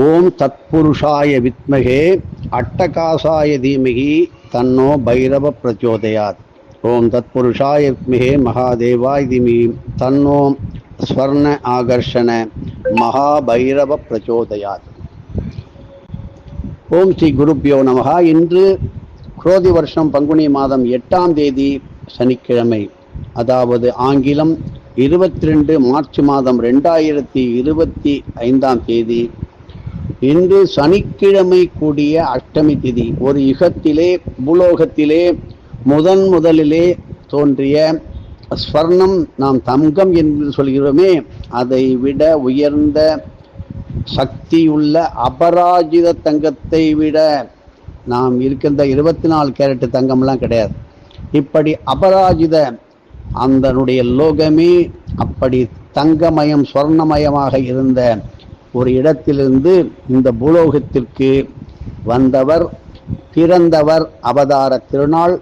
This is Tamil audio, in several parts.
ஓம் தத்புருஷாய வித்மகே அட்டகாசாய தீமகி தன்னோ பைரவ பிரச்சோதயாத். ஓம் தத்புருஷாய வித்மகே மகாதேவாய் தீமகி தன்னோ ஸ்வர்ண ஆகர்ஷண மகாபைரவ பிரச்சோதயாத். ஓம் ஸ்ரீ குருப்பியோ நமகா இன்று குரோதி வருஷம் பங்குனி மாதம் எட்டாம் தேதி சனிக்கிழமை. அதாவது ஆங்கிலம் இருபத்தி ரெண்டு மார்ச் மாதம் ரெண்டாயிரத்தி இருபத்தி ஐந்தாம் தேதி இன்று சனிக்கிழமை கூடிய அஷ்டமி திதி ஒரு யுகத்திலே பூலோகத்திலே முதன் முதலிலே தோன்றிய ஸ்வர்ணம் நாம் தங்கம் என்று சொல்கிறோமே அதை விட உயர்ந்த சக்தியுள்ள அபராஜித தங்கத்தை விட நாம் இருக்கின்ற இருபத்தி நாலு கேரட்டு தங்கம்லாம் கிடையாது. இப்படி அபராஜித அந்தனுடைய லோகமே அப்படி தங்கமயம் ஸ்வர்ணமயமாக இருந்த ஒரு இடத்திலிருந்து இந்த பூலோகத்திற்கு வந்தவர் பிறந்தவர் அவதார திருநாள்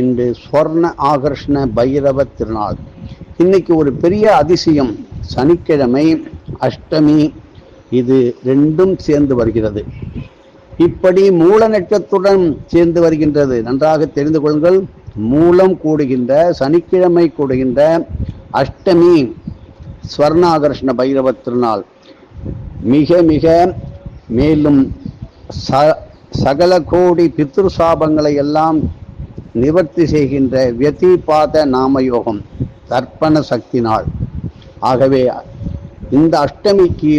இன்று ஸ்வர்ண ஆகர்ஷ்ண பைரவ திருநாள். இன்னைக்கு ஒரு பெரிய அதிசயம் சனிக்கிழமை அஷ்டமி இது ரெண்டும் சேர்ந்து வருகிறது. இப்படி மூல நட்சத்துடன் சேர்ந்து வருகின்றது. நன்றாக தெரிந்து கொள்ளுங்கள். மூலம் கூடுகின்ற சனிக்கிழமை கூடுகின்ற அஷ்டமி ஸ்வர்ணாகர்ஷ்ண பைரவ திருநாள். மிக மிக மேலும் ச சகல கோடி பித்ரு சாபங்களை எல்லாம் நிவர்த்தி செய்கின்ற வெத்திபாத நாமயோகம் தர்ப்பண சக்தி நாள். ஆகவே இந்த அஷ்டமிக்கு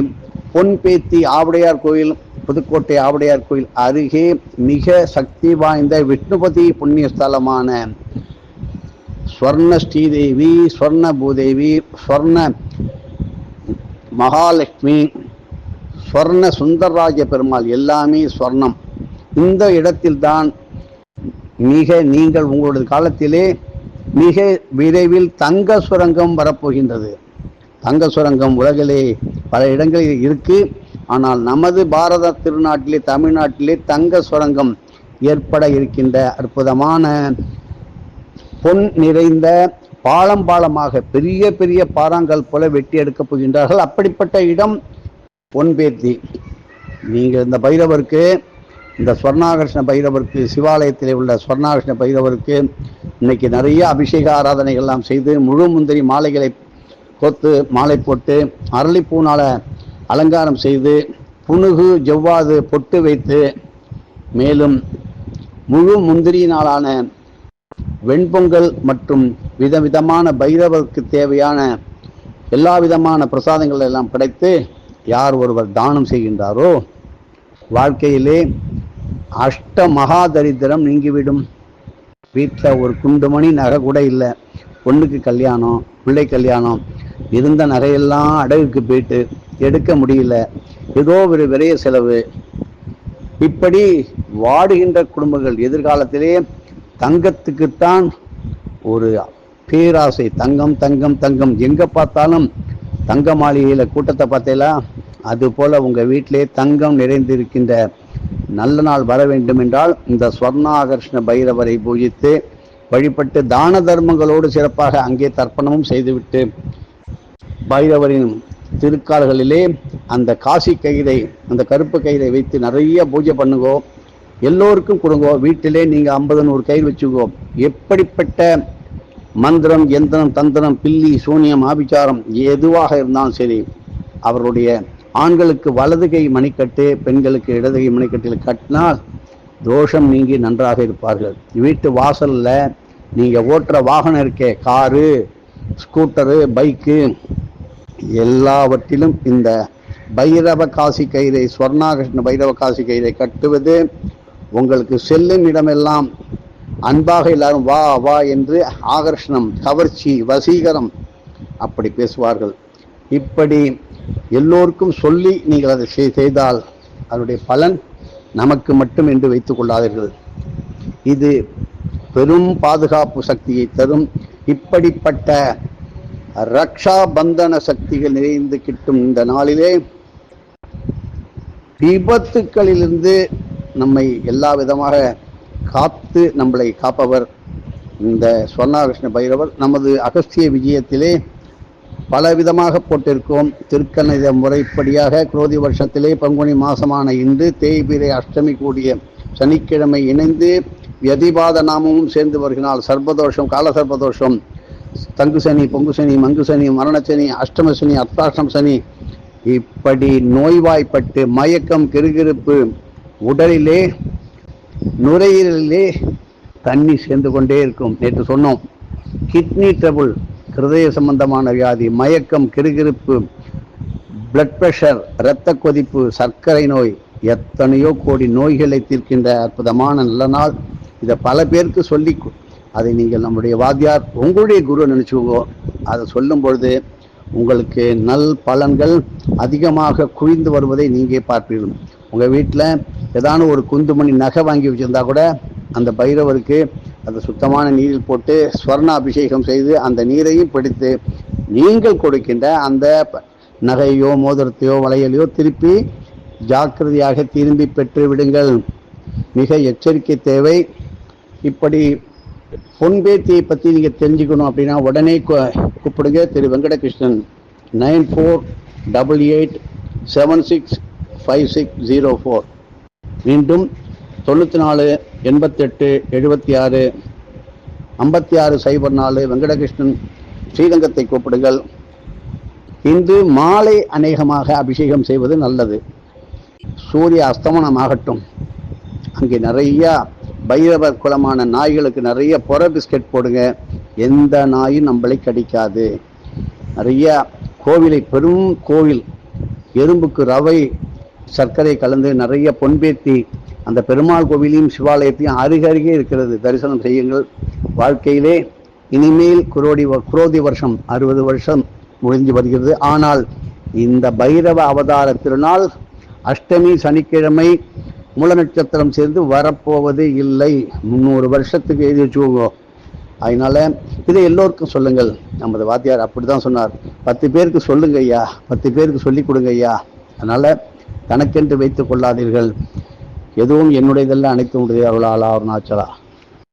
பொன்பேத்தி ஆவுடையார் கோயில் புதுக்கோட்டை ஆவுடையார் கோயில் அருகே மிக சக்தி வாய்ந்த விஷ்ணுபதி புண்ணிய ஸ்தலமான ஸ்வர்ண ஸ்ரீதேவி ஸ்வர்ண பூதேவி ஸ்வர்ண மகாலட்சுமி ஸ்வர்ண சுந்தரராஜ பெருமாள் எல்லாமே ஸ்வர்ணம் இந்த இடத்தில்தான் மிக நீங்கள் உங்களது காலத்திலே மிக விரைவில் தங்க சுரங்கம் வரப்போகின்றது. தங்க சுரங்கம் உலகிலே பல இடங்களில் இருக்கு. ஆனால் நமது பாரத திருநாட்டிலே தமிழ்நாட்டிலே தங்க சுரங்கம் ஏற்பட இருக்கின்ற அற்புதமான பொன் நிறைந்த பாலம் பாலமாக பெரிய பெரிய பாறாங்கல் போல வெட்டி எடுக்கப் போகின்றார்கள். அப்படிப்பட்ட இடம் பொன்பேத்தி நீங்கள் இந்த பைரவருக்கு இந்த ஸ்வர்ணாகிருஷ்ண பைரவருக்கு சிவாலயத்தில் உள்ள ஸ்வர்ணாகர்ஷ்ண பைரவருக்கு இன்னைக்கு நிறைய அபிஷேக ஆராதனைகள்லாம் செய்து முழு முந்திரி மாலைகளை கோத்து மாலை போட்டு அரளிப்பூனால் அலங்காரம் செய்து புணுகு ஜவ்வாது பொட்டு வைத்து மேலும் முழு முந்திரியினாலான வெண்பொங்கல் மற்றும் விதவிதமான பைரவருக்கு தேவையான எல்லா விதமான பிரசாதங்கள் எல்லாம் கிடைத்து யார் ஒருவர் தானம் செய்கின்றாரோ வாழ்க்கையிலே அஷ்ட மகா தரித்திரம் நீங்கிவிடும். வீட்டில் ஒரு குண்டு மணி நகை கூட இல்லை. பொண்ணுக்கு கல்யாணம் பிள்ளை கல்யாணம் இருந்த நகையெல்லாம் அடகுக்கு போயிட்டு எடுக்க முடியல. ஏதோ ஒரு விரைய செலவு. இப்படி வாடுகின்ற குடும்பங்கள் எதிர்காலத்திலே தங்கத்துக்குத்தான் ஒரு பேராசை. தங்கம் தங்கம் தங்கம். எங்கே பார்த்தாலும் தங்க மாளிகையில் கூட்டத்தை பார்த்தீங்களா? அதுபோல் உங்கள் உங்க வீட்டிலே தங்கம் நிறைந்திருக்கின்ற நல்ல நாள் வர வேண்டும் என்றால் இந்த ஸ்வர்ணாகர்ஷ்ண பைரவரை பூஜித்து வழிபட்டு தான தர்மங்களோடு சிறப்பாக அங்கே தர்ப்பணமும் செய்துவிட்டு பைரவரின் திருக்கால்களிலே அந்த காசி கயிறை அந்த கருப்பு கயிறை வைத்து நிறைய பூஜை பண்ணுங்கோ. எல்லோருக்கும் கொடுங்கோ. வீட்டிலே நீங்கள் ஐம்பது நூறு கயிறு வச்சுக்கோ எப்படிப்பட்ட மந்திரம் எந்திரம் தந்திரம் பில்லி சூனியம் ஆபிச்சாரம் எதுவாக இருந்தாலும் சரி அவருடைய ஆண்களுக்கு வலது கை மணிக்கட்டு பெண்களுக்கு இடது கை மணிக்கட்டில் கட்டினால் தோஷம் நீங்கி நன்றாக இருப்பார்கள். வீட்டு வாசலில் நீங்கள் ஓட்டுற வாகனம் இருக்கே காரு ஸ்கூட்டரு பைக்கு எல்லாவற்றிலும் இந்த பைரவ காசி கயிறை ஸ்வர்ணாகிருஷ்ண பைரவ காசி கயிறை கட்டுவது உங்களுக்கு செல்லும் இடமெல்லாம் அன்பாக எல்லாரும் வா வா என்று ஆகர்ஷணம் கவர்ச்சி வசீகரம் அப்படி பேசுவார்கள். இப்படி எல்லோருக்கும் சொல்லி நீங்கள் அதை செய்தால் அதனுடைய பலன் நமக்கு மட்டும் என்று வைத்துக் கொள்ளாதீர்கள். இது பெரும் பாதுகாப்பு சக்தியை தரும். இப்படிப்பட்ட ரக்ஷா பந்தன சக்திகள் நிறைந்து கிட்டும் இந்த நாளிலே விபத்துக்களிலிருந்து நம்மை எல்லா விதமாக காத்து நம்மளை காப்பவர் இந்த ஸ்வர்ணாகிருஷ்ண பைரவர். நமது அகஸ்திய விஜயத்திலே பல விதமாக போட்டிருக்கோம். திருக்கணித முறைப்படியாக குரோதி வருஷத்திலே பங்குனி மாசமான இன்று தேய்பிரை அஷ்டமி கூடிய சனிக்கிழமை இணைந்து வியதிபாத நாமமும் சேர்ந்து வருகிறாள் சர்பதோஷம் கால சர்பதோஷம் தங்கு சனி பொங்கு சனி மங்கு சனி மரண சனி அஷ்டம சனி அர்த்தாஷ்டம் சனி இப்படி நோய்வாய்ப்பட்டு மயக்கம் கிருகிருப்பு உடலிலே நுரையீரலிலே தண்ணி சேர்ந்து கொண்டே இருக்கும். நேற்று சொன்னோம். கிட்னி ட்ரபுள் ஹிருதய சம்பந்தமான வியாதி மயக்கம் கிருகிருப்பு பிளட் ப்ரெஷர் இரத்த கொதிப்பு சர்க்கரை நோய் எத்தனையோ கோடி நோய்களை தீர்க்கின்ற அற்புதமான நல்ல நாள். இதை பல பேருக்கு சொல்லி அதை நீங்கள் நம்முடைய வாத்தியார் உங்களுடைய குரு நினச்சிக்கோ. அதை சொல்லும் பொழுது உங்களுக்கு நல் பலன்கள் அதிகமாக குவிந்து வருவதை நீங்கள் பார்ப்பீர்கள். உங்கள் வீட்டில் ஏதான ஒரு குந்துமணி நகை வாங்கி வச்சுருந்தா கூட அந்த பைரவருக்கு அதை சுத்தமான நீரில் போட்டு ஸ்வர்ண அபிஷேகம் செய்து அந்த நீரையும் பிடித்து நீங்கள் கொடுக்கின்ற அந்த நகையோ மோதிரத்தையோ வளையலையோ திருப்பி ஜாக்கிரதையாக திரும்பி பெற்று விடுங்கள். மிக எச்சரிக்கை தேவை. இப்படி பொன்பேத்தியை பற்றி நீங்கள் தெரிஞ்சுக்கணும் அப்படின்னா உடனே கூப்பிடுங்க. திரு Venkatakrishnan nine four double eight seven six five six zero four. மீண்டும் தொண்ணூற்றி நாலு எண்பத்தெட்டு எழுபத்தி ஆறு ஐம்பத்தி ஆறு சைபர் நாலு வெங்கடகிருஷ்ணன் ஸ்ரீரங்கத்தை கூப்பிடுங்கள். இன்று மாலை அநேகமாக அபிஷேகம் செய்வது நல்லது. சூரிய அஸ்தமனம் ஆகட்டும் அங்கே நிறையா பைரவர் குலமான நாய்களுக்கு நிறைய புற பிஸ்கட் போடுங்க. எந்த நாயும் நம்மளை கடிக்காது. நிறைய கோவிலை பெரும் கோவில் எறும்புக்கு ரவை சர்க்கரை கலந்து நிறைய பொன்பேத்தி அந்த பெருமாள் கோவிலையும் சிவாலயத்தையும் அருகருகே இருக்கிறது. தரிசனம் செய்யுங்கள். வாழ்க்கையிலே இனிமேல் குரோடி வ- குரோதி வருஷம் அறுபது வருஷம் முடிஞ்சு வருகிறது. ஆனால் இந்த பைரவ அவதார திருநாள் அஷ்டமி சனிக்கிழமை மூல நட்சத்திரம் சேர்ந்து வரப்போவது இல்லை. முந்நூறு வருஷத்துக்கு எழுதி வச்சுக்கோங்க. அதனால இதை எல்லோருக்கும் சொல்லுங்கள். நமது வாத்தியார் அப்படிதான் சொன்னார். பத்து பேருக்கு சொல்லுங்க ஐயா பத்து பேருக்கு சொல்லி கொடுங்க ஐயா அதனால் தனக்கென்று வைத்து கொள்ளாதீர்கள். எதுவும் என்னுடையதல்ல அனைத்து உடையவர்களாலா அருணாச்சலா.